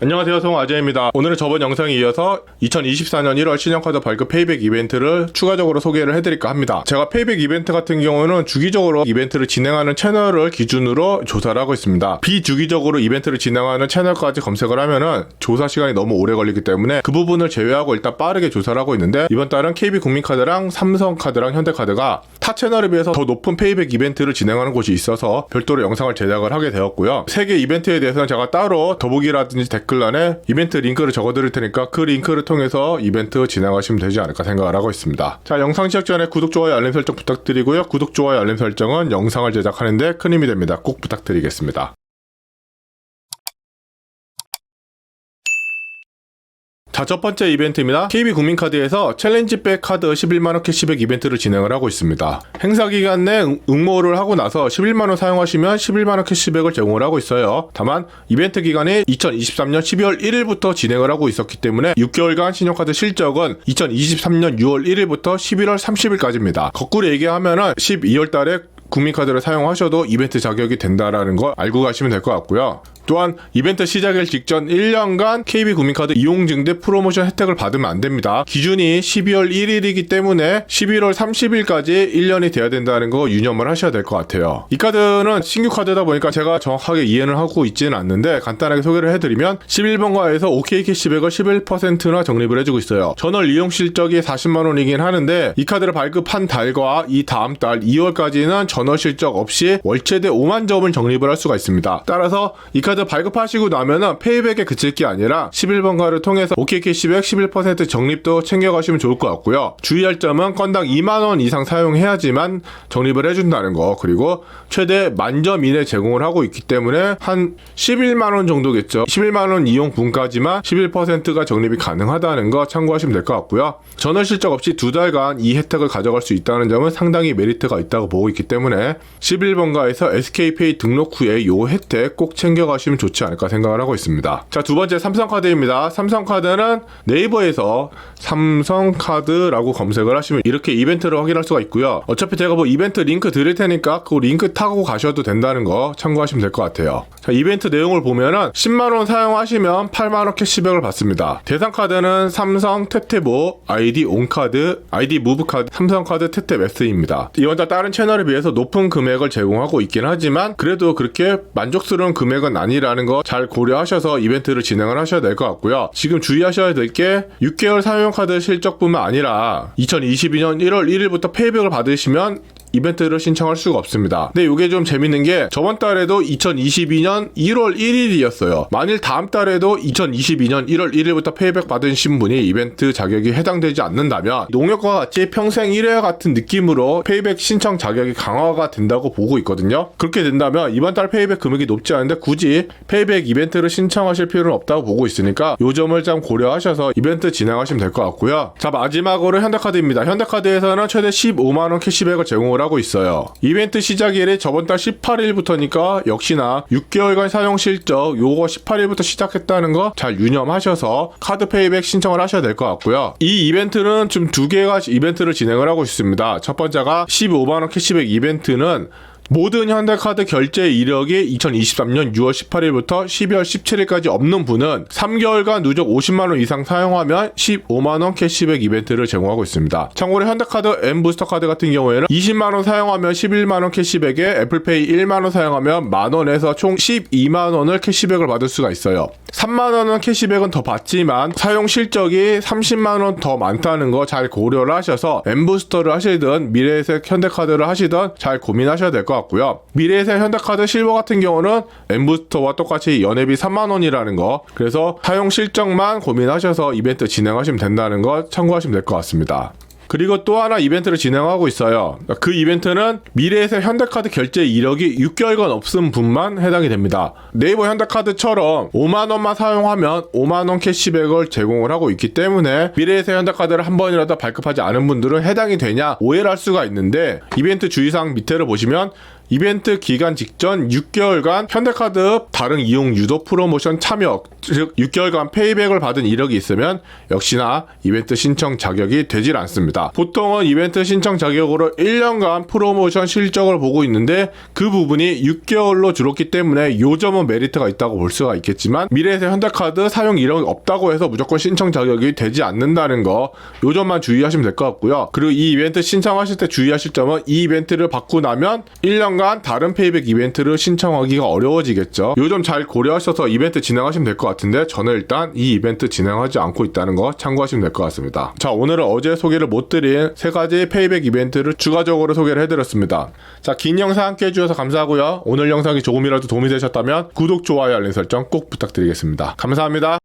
안녕하세요 송아재입니다. 오늘은 저번 영상에 이어서 2024년 1월 신형카드 발급 페이백 이벤트를 추가적으로 소개를 해드릴까 합니다. 제가 페이백 이벤트 같은 경우는 주기적으로 이벤트를 진행하는 채널을 기준으로 조사를 하고 있습니다. 비주기적으로 이벤트를 진행하는 채널까지 검색을 하면은 조사 시간이 너무 오래 걸리기 때문에 그 부분을 제외하고 일단 빠르게 조사를 하고 있는데 이번 달은 KB국민카드랑 삼성카드랑 현대카드가 타 채널에 비해서 더 높은 페이백 이벤트를 진행하는 곳이 있어서 별도로 영상을 제작을 하게 되었고요 세 개 이벤트에 대해서는 제가 따로 더보기라든지 댓글란에 이벤트 링크를 적어드릴 테니까 그 링크를 통해서 이벤트 진행하시면 되지 않을까 생각을 하고 있습니다. 자, 영상 시작 전에 구독, 좋아요, 알림 설정 부탁드리고요. 구독, 좋아요, 알림 설정은 영상을 제작하는데 큰 힘이 됩니다. 꼭 부탁드리겠습니다. 자, 첫 번째 이벤트입니다. KB국민카드에서 챌린지백 카드 11만원 캐시백 이벤트를 진행을 하고 있습니다. 행사 기간 내 응- 응모를 하고 나서 11만원 사용하시면 11만원 캐시백을 제공을 하고 있어요. 다만, 이벤트 기간이 2023년 12월 1일부터 진행을 하고 있었기 때문에 6개월간 신용카드 실적은 2023년 6월 1일부터 11월 30일까지입니다. 거꾸로 얘기하면은 12월 달에 국민카드를 사용하셔도 이벤트 자격이 된다라는 걸 알고 가시면 될 것 같고요. 또한 이벤트 시작일 직전 1년간 KB 국민카드 이용 증 대 프로모션 혜택을 받으면 안 됩니다. 기준이 12월 1일이기 때문에 11월 30일까지 1년이 돼야 된다는 거 유념을 하셔야 될 것 같아요. 이 카드는 신규 카드다 보니까 제가 정확하게 이해는 하고 있지는 않는데 간단하게 소개를 해드리면 11번가에서 OK 캐시백을 11%나 적립을 해주고 있어요. 전월 이용 실적이 40만 원이긴 하는데 이 카드를 발급한 달과 이 다음 달 2월까지는 전월 실적 없이 월 최대 5만 점을 적립을 할 수가 있습니다. 따라서 이 카드 발급하시고 나면은 페이백에 그칠 게 아니라 11번가를 통해서 OK 캐시백 11% 적립도 챙겨가시면 좋을 것 같고요. 주의할 점은 건당 2만 원 이상 사용해야지만 적립을 해준다는 거 그리고 최대 만점 이내 제공을 하고 있기 때문에 한 11만 원 정도겠죠. 11만 원 이용 분까지만 11%가 적립이 가능하다는 거 참고하시면 될 것 같고요. 전월 실적 없이 두 달간 이 혜택을 가져갈 수 있다는 점은 상당히 메리트가 있다고 보고 있기 때문에 11번가에서 SK페이 등록 후에 이 혜택 꼭 챙겨가시면 좋지 않을까 생각을 하고 있습니다. 자, 두 번째 삼성카드입니다. 삼성카드는 네이버에서 삼성카드라고 검색을 하시면 이렇게 이벤트를 확인할 수가 있고요. 어차피 제가 뭐 이벤트 링크 드릴 테니까 그 링크 타고 가셔도 된다는 거 참고하시면 될 것 같아요. 자, 이벤트 내용을 보면은 10만원 사용하시면 8만원 캐시백을 받습니다. 대상카드는 삼성 테테보, 아이디 온카드, 아이디 무브카드, 삼성카드 테테맥스입니다. 이번 달 다른 채널에 비해서 높은 금액을 제공하고 있긴 하지만 그래도 그렇게 만족스러운 금액은 아니 라는 거 잘 고려하셔서 이벤트를 진행을 하셔야 될 것 같고요. 지금 주의하셔야 될 게 6개월 사용카드 실적뿐만 아니라 2022년 1월 1일부터 페이백을 받으시면 이벤트를 신청할 수가 없습니다. 근데 이게 좀 재밌는 게 저번 달에도 2022년 1월 1일이었어요. 만일 다음 달에도 2022년 1월 1일부터 페이백 받으신 분이 이벤트 자격이 해당되지 않는다면 농협과 같이 평생 1회 같은 느낌으로 페이백 신청 자격이 강화가 된다고 보고 있거든요. 그렇게 된다면 이번 달 페이백 금액이 높지 않은데 굳이 페이백 이벤트를 신청하실 필요는 없다고 보고 있으니까 이 점을 좀 고려하셔서 이벤트 진행하시면 될 것 같고요. 자 마지막으로 현대카드입니다. 현대카드에서는 최대 15만 원 캐시백을 제공을 하고 있어요. 이벤트 시작일이 저번 달 18일부터니까 역시나 6개월간 사용 실적 요거 18일부터 시작했다는 거 잘 유념하셔서 카드 페이백 신청을 하셔야 될 것 같고요. 이 이벤트는 지금 두 개가 이벤트를 진행을 하고 있습니다. 첫 번째가 15만 원 캐시백 이벤트는 모든 현대카드 결제 이력이 2023년 6월 18일부터 12월 17일까지 없는 분은 3개월간 누적 50만원 이상 사용하면 15만원 캐시백 이벤트를 제공하고 있습니다. 참고로 현대카드 M 부스터 카드 같은 경우에는 20만원 사용하면 11만원 캐시백에 애플페이 1만원 사용하면 만원에서 총 12만원을 캐시백을 받을 수가 있어요. 3만원은 캐시백은 더 받지만 사용 실적이 30만원 더 많다는 거 잘 고려를 하셔서 M 부스터를 하시든 미래에셋 현대카드를 하시든 잘 고민하셔야 될 것 같 고요. 미래에셋 현대카드 실버 같은 경우는 M 부스터와 똑같이 연회비 3만 원이라는 거 그래서 사용 실적만 고민하셔서 이벤트 진행하시면 된다는 거 참고하시면 될 것 같습니다. 그리고 또 하나 이벤트를 진행하고 있어요. 그 이벤트는 미래에서 현대카드 결제 이력이 6개월간 없음 분만 해당이 됩니다. 네이버 현대카드처럼 5만원만 사용하면 5만원 캐시백을 제공을 하고 있기 때문에 미래에서 현대카드를 한 번이라도 발급하지 않은 분들은 해당이 되냐 오해를 할 수가 있는데 이벤트 주의사항 밑에를 보시면 이벤트 기간 직전 6개월간 현대카드 다른 이용 유도 프로모션 참여, 즉 6개월간 페이백을 받은 이력이 있으면 역시나 이벤트 신청 자격이 되질 않습니다. 보통은 이벤트 신청 자격으로 1년간 프로모션 실적을 보고 있는데 그 부분이 6개월로 줄었기 때문에 요 점은 메리트가 있다고 볼 수가 있겠지만 미래에서 현대카드 사용 이력이 없다고 해서 무조건 신청 자격이 되지 않는다는 거 요 점만 주의하시면 될 것 같고요. 그리고 이 이벤트 신청하실 때 주의하실 점은 이 이벤트를 받고 나면 1년 간 다른 페이백 이벤트를 신청하기가 어려워지겠죠. 요점 잘 고려하셔서 이벤트 진행하시면 될 것 같은데 저는 일단 이 이벤트 진행하지 않고 있다는 거 참고하시면 될 것 같습니다. 자 오늘은 어제 소개를 못 드린 세 가지 페이백 이벤트를 추가적으로 소개를 해드렸습니다. 자긴 영상 함께 해주셔서 감사하고요. 오늘 영상이 조금이라도 도움이 되셨다면 구독, 좋아요, 알림 설정 꼭 부탁드리겠습니다. 감사합니다.